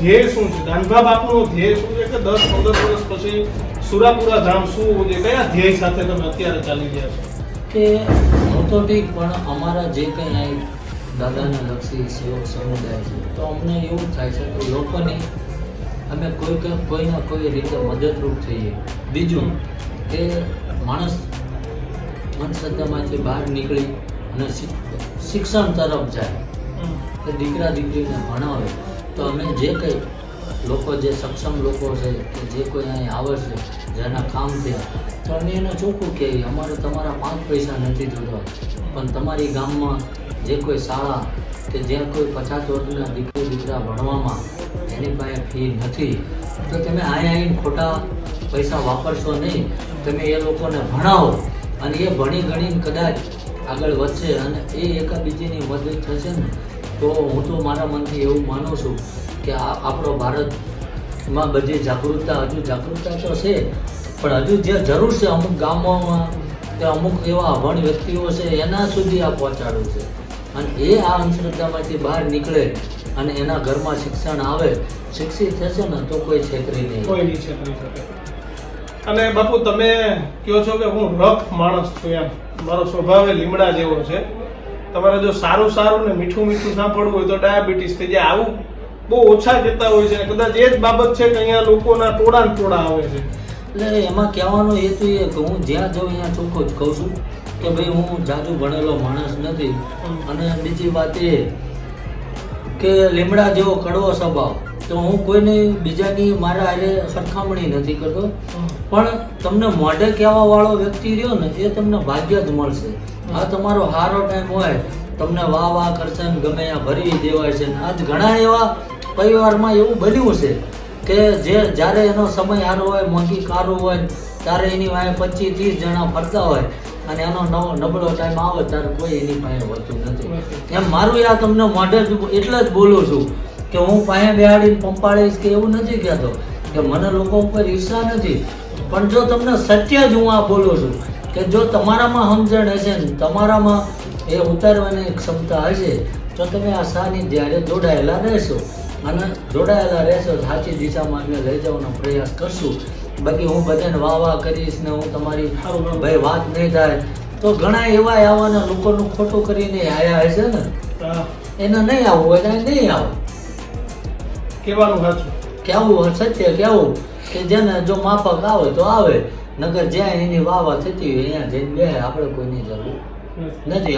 ધ્યેય શું છે? દાનભા બાપુનો ધ્યેય શું છે કે દસ પંદર વર્ષ પછી સુરાપુરા ધામ શું હોવું કયા ધ્યેય સાથે તમે અત્યારે ચાલી રહ્યા છો? કે હું તો ઠીક પણ અમારા જે કંઈ દાદાને લક્ષી સેવક સમુદાય છે તો અમને એવું થાય છે કે લોકોને અમે કોઈ કોઈના કોઈ રીતે મદદરૂપ થઈએ. બીજું કે માણસ મનસદ્ધામાંથી બહાર નીકળી અને શિક્ષણ તરફ જાય કે દીકરા દીકરીને ભણાવે તો અમે જે કંઈ લોકો જે સક્ષમ લોકો છે કે જે કોઈ અહીં આવે જેના કામ થયા તો અમે એને ચોખ્ખું કહીએ અમારે તમારા પાંચ પૈસા નથી જોતા. પણ તમારી ગામમાં જે કોઈ શાળા કે જ્યાં કોઈ પચાસ વર્ષના દીકરી, દીકરા ભણવામાં એની પાસે ફી નથી, તો તમે અહીંયા આવીને ખોટા પૈસા વાપરશો નહીં. તમે એ લોકોને ભણાવો અને એ ભણી ગણીને કદાચ આગળ વધશે અને એ એકાબીજીની મદદ થશે ને તો હું તો મારા મનથી એવું માનું છું કે આ આપણો ભારતમાં બધી જાગૃતતા, હજુ જાગૃતતા તો છે, પણ હજુ જે જરૂર છે અમુક ગામોમાં કે અમુક એવા અભણ વ્યક્તિઓ છે, એના સુધી આ પહોંચાડવું છે. અને એ આ અંધશ્રદ્ધામાંથી બહાર નીકળે અને એના ઘરમાં શિક્ષણ આવે, શિક્ષિત થશે ને તો કોઈ છેતરી નહીં. કોઈ નહીં છેતરી શકે. અને બાપુ, તમે કહો છો કે હું રફ માણસ છું એમ. મારો સ્વભાવ લીમડા જેવો છે. તમારે જો સારું સારું ને મીઠું મીઠું સાંભળવું હોય તો ડાયાબિટીસ થઈ જાય. આવું બહુ ઓછા કહેતા હોય છે કદાચ એ જ બાબત છે કે અહીંયા લોકોના ટોળા ટોળા આવે છે. એટલે એમાં કહેવાનો હેતુ એ કે હું જ્યાં જાઉં ત્યાં ચોખ્ખો જ કહું છું કે ભાઈ હું જાજુ ભણેલો માણસ નથી. અને બીજી વાત એ કે લીમડા જેવો કડવો સ્વભાવ. તો હું કોઈને બીજાની મારા હારે સરખામણી નથી કરતો. પણ તમને મોઢે કહેવા વાળો વ્યક્તિ રહ્યો ને એ તમને ભાગ્ય જ મળશે. આ તમારો સારો ટાઈમ હોય તમને વાહ વાહ કરશે ને ગમે ત્યાં ભરી દેવાય છે આજ ઘણા એવા પરિવારમાં એવું બન્યું છે કે જે જ્યારે એનો સમય સારો હોય મોંઘી કારો હોય ત્યારે એની પાસે પચીસ ત્રીસ જણા ફરતા હોય અને એનો નવો નબળો ટાઈમ આવે ત્યારે કોઈ એની પાસે હોતું નથી. એમ મારું આ તમને મોઢે જ એટલે જ બોલું છું કે હું પાસે બેહાડીને પંપાળીશ કે એવું નથી કહેતો. કે મને લોકો ઉપર ઈર્ષા નથી. પણ જો તમને સત્ય જ હું આ બોલું છું કે જો તમારામાં સમજણ હશે ને તમારામાં એ ઉતારવાની ક્ષમતા હશે તો તમે આ સાની જ્યારે જોડાયેલા રહેશો. અને જોડાયેલા રહેશો સાચી દિશામાં અમે લઈ જવાનો પ્રયાસ કરશું. બાકી હું બધાને વાહ વાહ કરીશ ને હું તમારી ભાઈ વાત નહીં થાય. તો ઘણા એવા આવવાના લોકોનું ખોટું કરીને આયા હશે ને? એને નહીં આવવું એટલે નહીં આવે. કહેવાનું સાચું. કેવું સત્ય કેવું? કે જેને જો માફક આવે તો આવે. નગર જ્યાં એની વાહ થતી હોય ત્યાં જઈને બે આપણે કોઈની જરૂર. નથી.